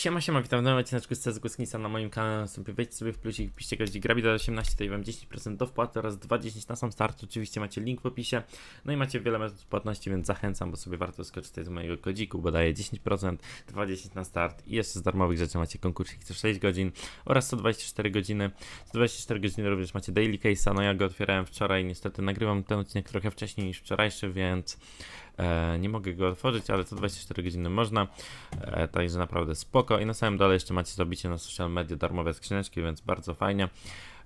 Siema, siema, witam w nowym odcineczku z CSGO na moim kanale. Sobie wejdźcie sobie w plusik, piszcie gości Grabi do 18, daję wam 10% do wpłaty oraz 2,10 na sam start. Oczywiście macie link w opisie. No i macie wiele metod płatności, więc zachęcam, bo sobie warto skorzystać z mojego kodziku, bo daję 10%, 2,10 na start i jeszcze z darmowych rzeczy macie konkursik co 6 godzin oraz 124 godziny. 124 godziny również macie daily case'a, no ja go otwierałem wczoraj, niestety nagrywam ten odcinek trochę wcześniej niż wczorajszy, więc e, nie mogę go otworzyć, ale to 24 godziny można. Także naprawdę spoko. I na samym dole jeszcze macie zrobicie na social media darmowe skrzyneczki, więc bardzo fajnie.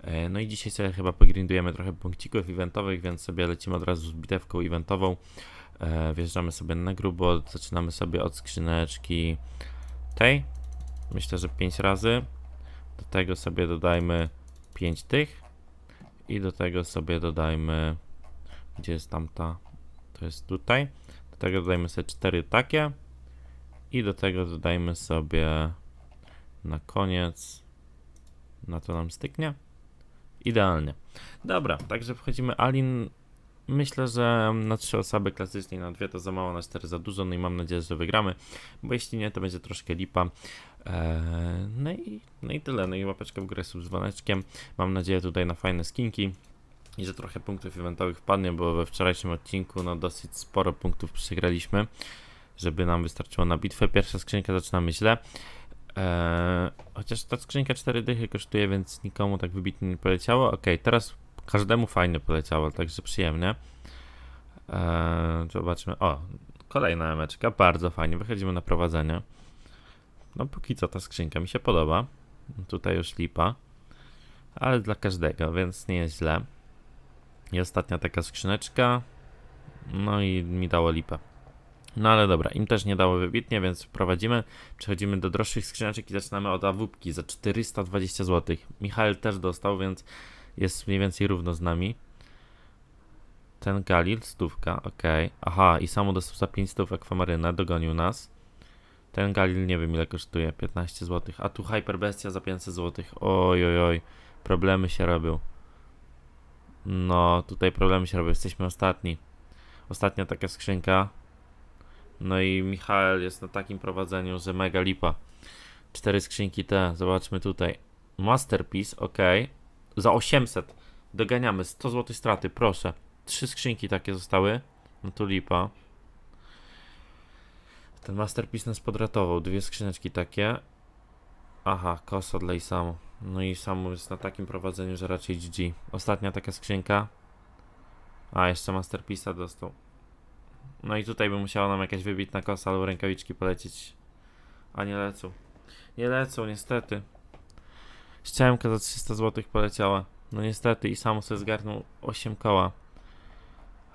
E, no i dzisiaj sobie chyba pogrindujemy trochę punkcików eventowych, więc sobie lecimy od razu z bitewką eventową. E, wjeżdżamy sobie na grubo, zaczynamy sobie od skrzyneczki tej. Myślę, że 5 razy. Do tego sobie dodajmy 5 tych. I do tego sobie dodajmy. Gdzie jest tamta? To jest tutaj. Do tego dodajmy sobie 4 takie. I do tego dodajmy sobie na koniec. Na to nam styknie. Idealnie. Dobra, także wchodzimy. Alin. Myślę, że na trzy osoby klasycznie, na dwie to za mało, na cztery za dużo. No i mam nadzieję, że wygramy, bo jeśli nie, to będzie troszkę lipa. Eee, no, i, no i tyle. No i łapeczka w górę z dzwoneczkiem. Mam nadzieję tutaj na fajne skinki i że trochę punktów eventowych wpadnie, bo we wczorajszym odcinku no dosyć sporo punktów przegraliśmy żeby nam wystarczyło na bitwę. Pierwsza skrzynka zaczynamy źle. Eee, chociaż ta skrzynka 4 dychy kosztuje, więc nikomu tak wybitnie nie poleciało. Ok, teraz każdemu fajnie poleciało, także przyjemnie. Eee, zobaczmy. O, kolejna emeczka, bardzo fajnie. Wychodzimy na prowadzenie. No póki co ta skrzynka mi się podoba. Tutaj już lipa. Ale dla każdego, więc nie jest źle. I ostatnia taka skrzyneczka. No i mi dało lipę. No ale dobra, im też nie dało wybitnie, więc prowadzimy. Przechodzimy do droższych skrzyneczek i zaczynamy od awupki za 420 zł. Michał też dostał, więc jest mniej więcej równo z nami. Ten Galil, stówka, ok. Aha, i samo dostał za 5 stów akwamarynę, dogonił nas. Ten Galil nie wiem ile kosztuje, 15 zł. A tu Hyperbestia za 500 zł. Oj, oj, oj, problemy się robią. No, tutaj problemy się robią, jesteśmy ostatni. Ostatnia taka skrzynka, no i Michael jest na takim prowadzeniu, że mega lipa. Cztery skrzynki te, zobaczmy tutaj. Masterpiece, ok. Za 800. Doganiamy, 100 zł straty, proszę. Trzy skrzynki takie zostały. No tu lipa. Ten Masterpiece nas podratował. Dwie skrzyneczki takie. Aha, kosa dla Isamu. No i Isamu jest na takim prowadzeniu, że raczej GG. Ostatnia taka skrzynka. A, jeszcze Masterpiece'a dostał. No i tutaj by musiała nam jakaś wybitna kosa albo rękawiczki polecieć. A nie lecą. Nie lecą, niestety. Ściemka za 300 zł poleciała. No niestety i sam sobie zgarnął 8 koła.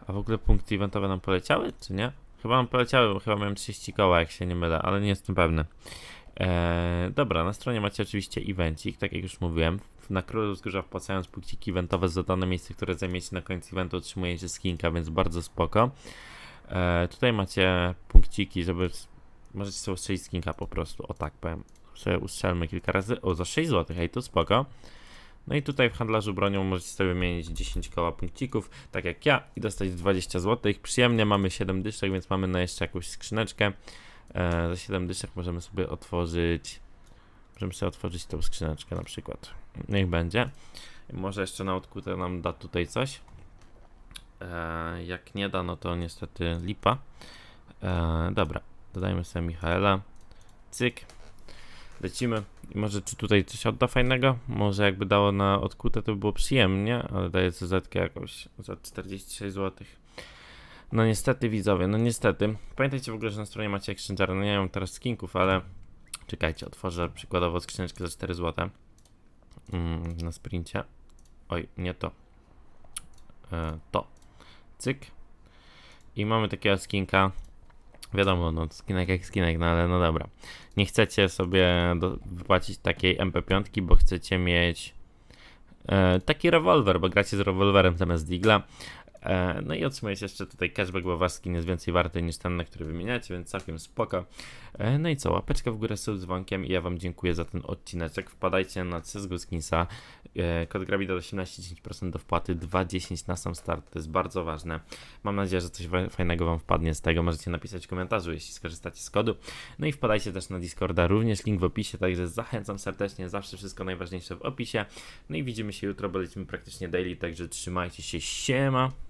A w ogóle punkty eventowe nam poleciały, czy nie? Chyba nam poleciały, bo chyba miałem 30 koła, jak się nie mylę, ale nie jestem pewny. Eee, dobra, na stronie macie oczywiście evencik, tak jak już mówiłem. Na Królu Wzgórza wpłacając punkciki eventowe za dane miejsce, które zajmiecie na końcu eventu otrzymujecie skinka, więc bardzo spoko. E, tutaj macie punkciki, żeby. Możecie sobie ustrzelić skinka po prostu. O tak powiem. Sobie ustrzelmy kilka razy. O, za 6 zł, hej, tu spoko. No i tutaj w handlarzu bronią możecie sobie wymienić 10 koła punkcików, tak jak ja, i dostać 20 zł. Przyjemnie mamy 7 dyszek, więc mamy na jeszcze jakąś skrzyneczkę. E, za 7 dyszek możemy sobie otworzyć. Możemy sobie otworzyć tą skrzyneczkę na przykład. Niech będzie. Może jeszcze na odkutę nam da tutaj coś. E, jak nie da, no to niestety lipa. E, dobra, dodajmy sobie Michaela. Cyk. Lecimy. I może czy tutaj coś odda fajnego? Może jakby dało na odkute, to by było przyjemnie, ale daje CZ jakąś za 46 zł. No niestety widzowie, no niestety. Pamiętajcie w ogóle, że na stronie macie Exchanger. No nie mam teraz skinków, ale czekajcie, otworzę przykładowo skrzyneczkę za 4 zł. Mm, na sprincie. Oj, nie to. E, to. Cyk. I mamy takiego skinka. Wiadomo, no skinek jak skinek, no ale no dobra. Nie chcecie sobie do, wypłacić takiej MP5, bo chcecie mieć e, taki rewolwer, bo gracie z rewolwerem zamiast digla. E, no i otrzymujecie jeszcze tutaj cashback, bo wasz skin jest więcej warty niż ten, na który wymieniacie, więc całkiem spoko. E, no i co, łapeczka w górę z dzwonkiem i ja wam dziękuję za ten odcineczek. Wpadajcie na CSGO Skinsa. E, Kod Grabida 18, 10% do wpłaty, 2,10 na sam start, to jest bardzo ważne. Mam nadzieję, że coś fajnego Wam wpadnie z tego. Możecie napisać w komentarzu, jeśli skorzystacie z kodu. No i wpadajcie też na Discorda, również link w opisie, także zachęcam serdecznie, zawsze wszystko najważniejsze w opisie. No i widzimy się jutro, bo lecimy praktycznie daily, także trzymajcie się, siema!